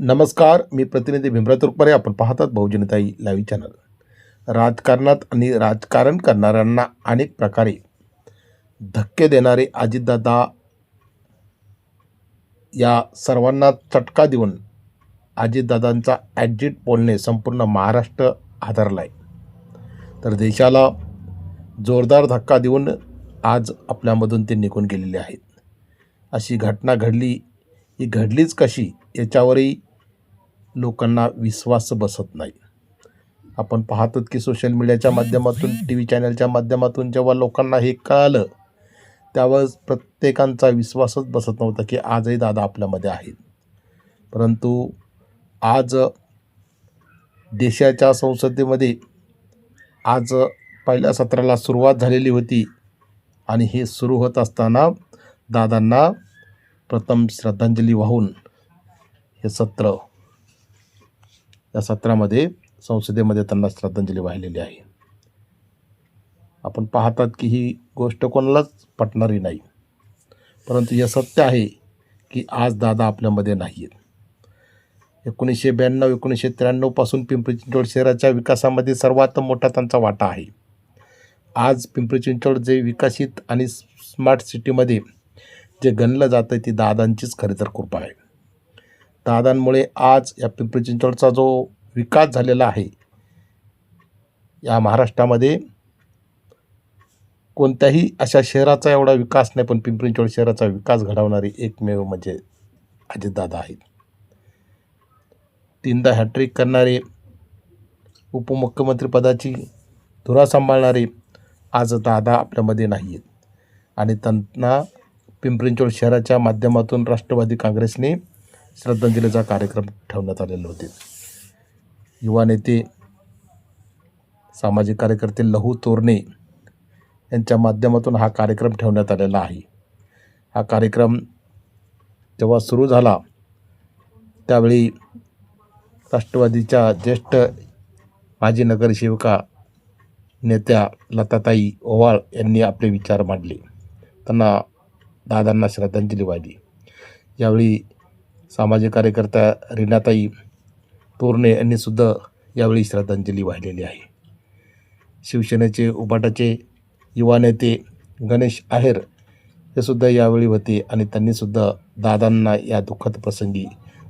नमस्कार मी प्रतिनिधी भिमरा तुरपरे आपण पाहतात बहुजनताई लाईव्ह चॅनल. राजकारणात आणि राजकारण करणाऱ्यांना अनेक प्रकारे धक्के देणारे अजितदादा या सर्वांना चटका देऊन अजितदादांचा ॲडजिट बोलणे संपूर्ण महाराष्ट्र आधारला आहे तर देशाला जोरदार धक्का देऊन आज आपल्यामधून ते निघून गेलेले आहेत. अशी घटना घडली ही घडलीच कशी याच्यावरही लोकांना विश्वास बसत नाही. आपण पाहतो की सोशल मीडियाच्या माध्यमातून टी व्ही चॅनलच्या माध्यमातून जेव्हा लोकांना हे कळालं त्यावेळेस प्रत्येकांचा विश्वासच बसत नव्हता की आजही दादा आपल्यामध्ये आहेत. परंतु आज देशाच्या संसदेमध्ये आज पहिल्या सत्राला सुरुवात झालेली होती आणि हे सुरू होत असताना दादांना प्रथम श्रद्धांजली वाहून हे सत्र या सत्रामध्ये संसदेमध्ये त्यांना श्रद्धांजली वाहिलेली आहे. आपण पाहतात की ही गोष्ट कोणालाच पटणारी नाही. परंतु हे सत्य आहे की आज दादा आपल्यामध्ये नाही आहेत एकोणीसशे ब्याण्णव एकोणीसशे त्र्याण्णवपासून पिंपरी चिंचवड शहराच्या विकासामध्ये सर्वात मोठा त्यांचा वाटा आहे. आज पिंपरी चिंचवड जे विकसित आणि स्मार्ट सिटीमध्ये जे गणलं जातं आहे ती दादांचीच खरी तर कृपा आहे. दादांमुळे आज या पिंपरी चिंचवडचा जो विकास झालेला आहे या महाराष्ट्रामध्ये कोणत्याही अशा शहराचा एवढा विकास नाही पण पिंपरी चिंचवड शहराचा विकास घडवणारी एकमेव म्हणजे अजितदादा आहेत. तीनदा हॅट्रिक करणारे उपमुख्यमंत्रीपदाची धुरा सांभाळणारे आज दादा आपल्यामध्ये नाही आहेत आणि त्यांना पिंपरी शहराच्या माध्यमातून राष्ट्रवादी काँग्रेसने श्रद्धांजलीचा कार्यक्रम ठेवण्यात आलेले होते. युवा नेते सामाजिक कार्यकर्ते लहू तोरणे यांच्या माध्यमातून हा कार्यक्रम ठेवण्यात आलेला आहे. हा कार्यक्रम जेव्हा सुरू झाला त्यावेळी राष्ट्रवादीच्या ज्येष्ठ माजी नगरसेविका नेत्या लताताई ओवाळ यांनी आपले विचार मांडले. त्यांना दादांना श्रद्धांजली वाहिली. यावेळी सामाजिक कार्यकर्त्या रीनाताई तोरणे यांनीसुद्धा यावेळी श्रद्धांजली वाहिलेली आहे. शिवसेनेचे उपाटाचे युवा नेते गणेश आहेर हे सुद्धा यावेळी होते आणि त्यांनीसुद्धा दादांना या दुःखद प्रसंगी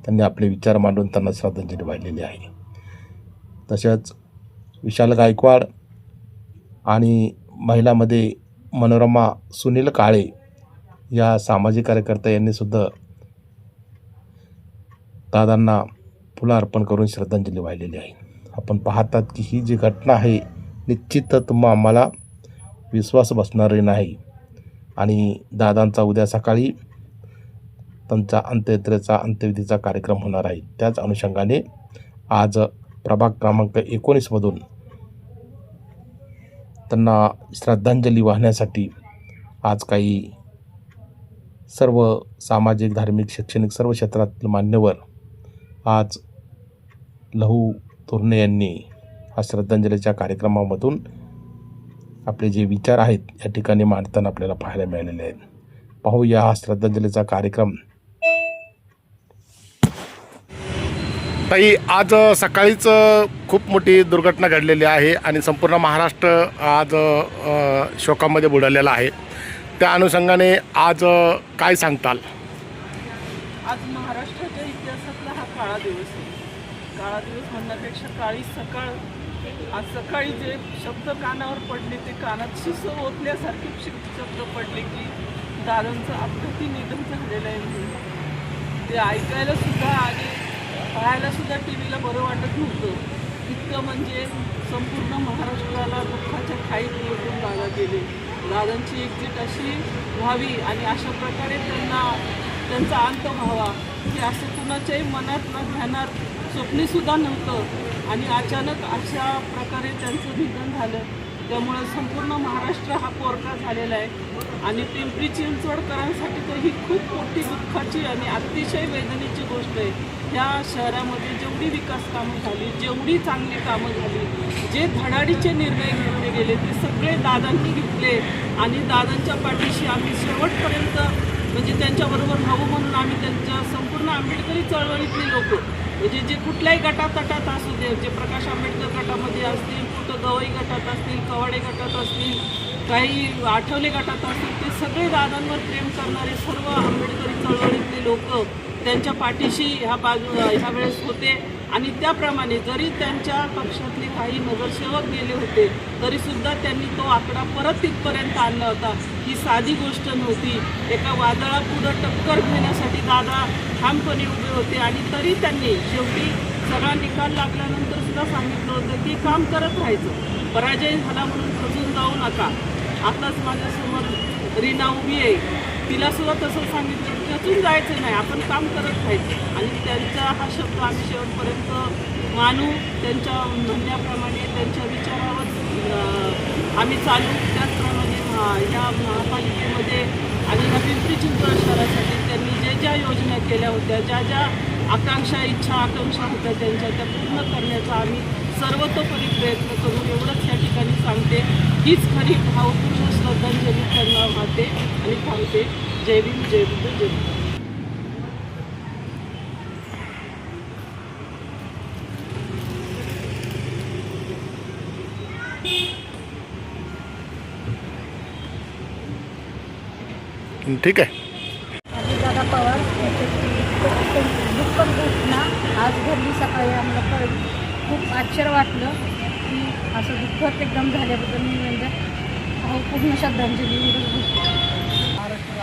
त्यांनी आपले विचार मांडून त्यांना श्रद्धांजली वाहिलेली आहे. तसेच विशाल गायकवाड आणि महिलामध्ये मनोरमा सुनील काळे या सामाजिक कार्यकर्त्या यांनीसुद्धा दादांना फुलं अर्पण करून श्रद्धांजली वाहिलेली आहे. आपण पाहतात की ही जी घटना आहे निश्चितच मग आम्हाला विश्वास बसणारे नाही. आणि दादांचा उद्या सकाळी त्यांचा अंत्ययात्रेचा अंत्यविधीचा कार्यक्रम होणार आहे. त्याच अनुषंगाने आज प्रभाग क्रमांक एकोणीसमधून त्यांना श्रद्धांजली वाहण्यासाठी आज काही सर्व सामाजिक धार्मिक शैक्षणिक सर्व क्षेत्रातील मान्यवर आज लहू तोरणे यांनी हा श्रद्धांजलीच्या कार्यक्रमामधून आपले जे विचार आहेत या ठिकाणी मांडताना आपल्याला पाहायला मिळालेले आहेत. पाहूया हा श्रद्धांजलीचा कार्यक्रम. ताई आज सकाळीच खूप मोठी दुर्घटना घडलेली आहे आणि संपूर्ण महाराष्ट्र आज शोकामध्ये बुडालेला आहे. त्या अनुषंगाने आज काय सांगताल? आज महाराष्ट्राच्या इतिहासातला हा काळा दिवस आहे. काळा दिवस म्हणण्यापेक्षा काळी सकाळ. आज सकाळी जे शब्द कानावर पडले ते कानात शिस ओतल्यासारखे शब्द पडले की दादांचं अपघाती निधन झालेलं आहे ते ऐकायला सुद्धा आणि पाहायला सुद्धा टी व्हीला बरं वाटत नव्हतं. इतकं म्हणजे संपूर्ण महाराष्ट्राला दुःखाच्या खाईत लोटून दादा गेले. दादांची एक्झिट अशी व्हावी आणि अशा प्रकारे त्यांना त्यांचा अंत व्हावा की असं कुणाच्याही मनात न ध्यानात स्वप्नीसुद्धा नव्हतं. आणि अचानक अशा प्रकारे त्यांचं निधन झालं. त्यामुळं संपूर्ण महाराष्ट्र हा कोरका झालेला आहे. आणि पिंपरी चिंचवडकरांसाठी तर ही खूप मोठी दुःखाची आणि अतिशय वेदनेची गोष्ट आहे. ह्या शहरामध्ये जेवढी विकास कामं झाली जेवढी चांगली कामं झाली जे धडाडीचे निर्णय घेतले गेले ते सगळे दादांनी घेतले आणि दादांच्या पाठीशी आम्ही शेवटपर्यंत म्हणजे त्यांच्याबरोबर भाऊ म्हणून आम्ही त्यांच्या संपूर्ण आंबेडकरी चळवळीतली लोक. म्हणजे जे कुठल्याही गटातटात असू दे जे प्रकाश आंबेडकर गटामध्ये असतील कुठं गवई गटात असतील कवाडे गटात असतील काही आठवले गटात असतील ते सगळे दादांवर प्रेम करणारे सर्व आंबेडकरी चळवळीतले लोक त्यांच्या पाठीशी ह्या बाजू ह्या वेळेस होते. आणि त्याप्रमाणे जरी त्यांच्या पक्षातले काही नगरसेवक गेले होते तरीसुद्धा त्यांनी तो आकडा परत तिथपर्यंत आणला होता. ही साधी गोष्ट नव्हती. एका वादळापुढं टक्कर घेण्यासाठी दादा ठामपणे उभे होते आणि तरी त्यांनी शेवटी सगळा निकाल लागल्यानंतर सुद्धा सांगितलं होतं की काम करत राहायचं. पराजय झाला म्हणून खचून जाऊ नका. आताच माझ्यासमोर रीना उभी आहे. तिला सुद्धा तसं सांगितलं की अजून जायचं नाही आपण काम करत राहायचं आणि त्यांचा हा शब्द आम्ही शेवटपर्यंत मानू त्यांच्या म्हणण्याप्रमाणे त्यांच्या विचारावर आम्ही चालू. त्याचप्रमाणे ह्या या महापालिकेमध्ये आणि या पिंपरी चिंचवड शहरासाठी त्यांनी ज्या ज्या योजना केल्या होत्या ज्या ज्या आकांक्षा इच्छा आकांक्षा होत्या त्यांच्या त्या पूर्ण करण्याचा आम्ही सर्वतोपरी प्रयत्न करू एवढंच या ठिकाणी सांगते. हीच खरी भाऊ त्यांना वाहते आणि थांबते. जय भीम जय बुद्ध जय बुद्ध. ठीक आहे. दादा पवार दुःखद घटना आज घडली सकाळी आम्हाला कळली. खूप आश्चर्य वाटलं की असं दुःखद एकदम झाल्याबद्दल मी म्हणजे पूर्ण श्रद्धांजली महाराष्ट्र